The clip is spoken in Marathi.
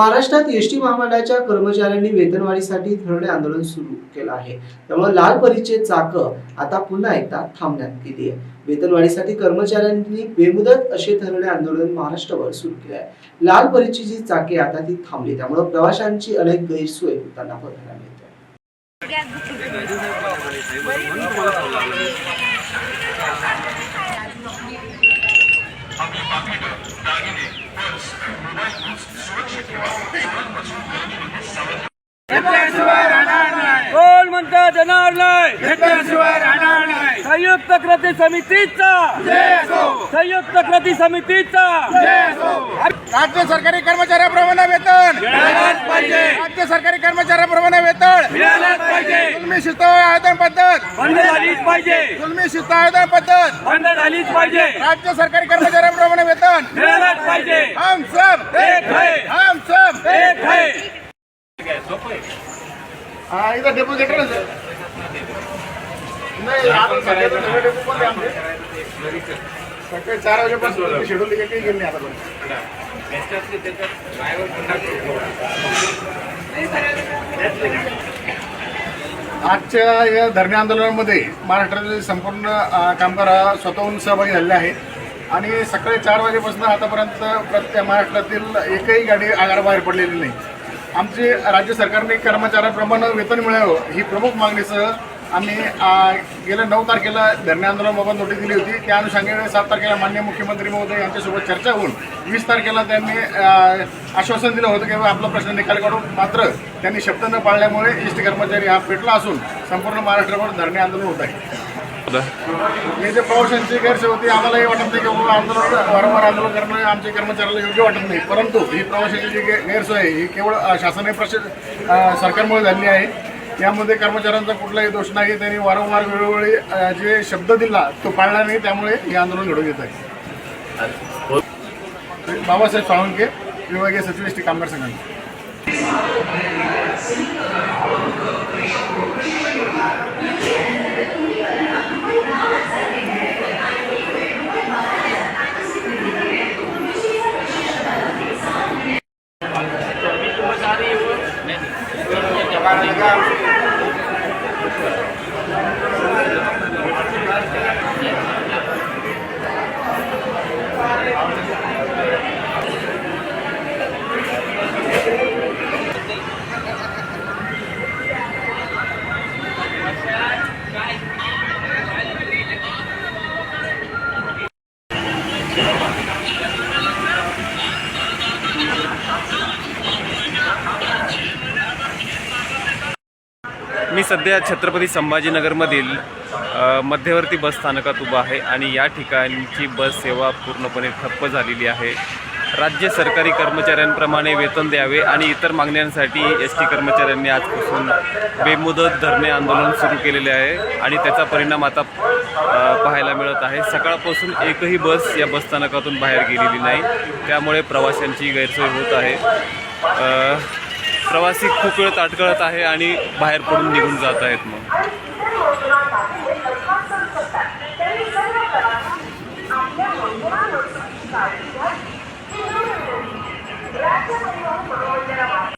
महाराष्ट्रात एस टी महामंडळाच्या कर्मचाऱ्यांनी वेतनवाढीसाठी धरणे आंदोलन सुरू केलं आहे. त्यामुळे लाल परीचे चाक आता पुन्हा एकदा थांबण्यात गेली आहे. वेतनवाढीसाठी कर्मचाऱ्यांनी बेमुदत असे धरणे आंदोलन महाराष्ट्रभर सुरू केले आहे लाल परीची जी चाके आता ती थांबली. त्यामुळे प्रवाशांची अनेक गैरसोय होताना बघायला मिळते नाही घेतल्याशिवाय राहणार नाही. संयुक्त कृती समितीचा. संयुक्त कृती समितीचा. राज्य सरकारी कर्मचाऱ्याप्रमाणे वेतन. मिळालंच पाहिजे. राज्य सरकारी कर्मचाऱ्याप्रमाणे वेतन. मिळालंच पाहिजे. जुलमी शिस्त आयोजन पद्धत. बंद झालीच पाहिजे. जुलमी शिस्त आयोजन पद्धत. बंद झालीच पाहिजे. राज्य सरकारी कर्मचाऱ्याप्रमाणे वेतन. मिळालंच पाहिजे. हम सब. एक है. हम सब. एक है. हा, इथं डेपोजिटर सकाळी चार वाजेपासून शेड्यूल काही गेले नाही आतापर्यंत आजच्या या धरणे आंदोलनामध्ये महाराष्ट्रातील संपूर्ण कामगार हा स्वतःहून सहभागी झालेले आहेत. आणि सकाळी चार वाजेपासून आतापर्यंत प्रत्येक महाराष्ट्रातील एकही गाडी आगाराबाहेर पडलेली नाही. आमचे राज्य सरकारने कर्मचाऱ्याप्रमाणे वेतन मिळावं ही प्रमुख मागणीसह आम्ही गेल्या नऊ तारखेला धरणे आंदोलनाबाबत नोटीस दिली होती. त्या अनुषंगाने सात तारखेला मान्य मुख्यमंत्री महोदय यांच्यासोबत चर्चा होऊन वीस तारखेला त्यांनी आश्वासन दिलं होतं की आपला प्रश्न निकाल काढून मात्र त्यांनी शब्द न पाळल्यामुळे एस टी कर्मचारी हा पेटला असून संपूर्ण महाराष्ट्रभर धरणे आंदोलन होत आहे. हे जे प्रवाशांची गैरसोय होती आम्हालाही वाटत नाही की आंदोलन वारंवार आंदोलन करणं आमच्या कर्मचाऱ्याला योग्य वाटत नाही. परंतु ही प्रवाशांची जी गैरसोय आहे ही केवळ अ, शासनाने प्रश सरकारमुळे झाली आहे. यामध्ये कर्मचाऱ्यांचा कुठलाही दोष नाही त्यांनी वारंवार वेळोवेळी जे शब्द दिला तो पाळला नाही त्यामुळे हे आंदोलन घडून येत आहे. बाबासाहेब साळुंके विभागीय सचिव एस टी कामगार Obrigado. मी सध्या छत्रपती संभाजीनगरमधील मध्यवर्ती बस स्थानकात उभा आहे आणि या ठिकाणची बस सेवा पूर्णपणे ठप्प झालेली आहे. राज्य सरकारी कर्मचाऱ्यांप्रमाणे वेतन द्यावे आणि इतर मागण्यांसाठी एस टी कर्मचाऱ्यांनी आजपासून बेमुदत धरणे आंदोलन सुरू केलेले आहे आणि त्याचा परिणाम आता पाहायला मिळत आहे. सकाळपासून एकही बस या बसस्थानकातून बाहेर गेलेली नाही. त्यामुळे प्रवाशांची गैरसोय होत आहे. प्रवासी खूप वेळ ताटकळत आहे आणि बाहेर पडून निघून जात आहेत मग.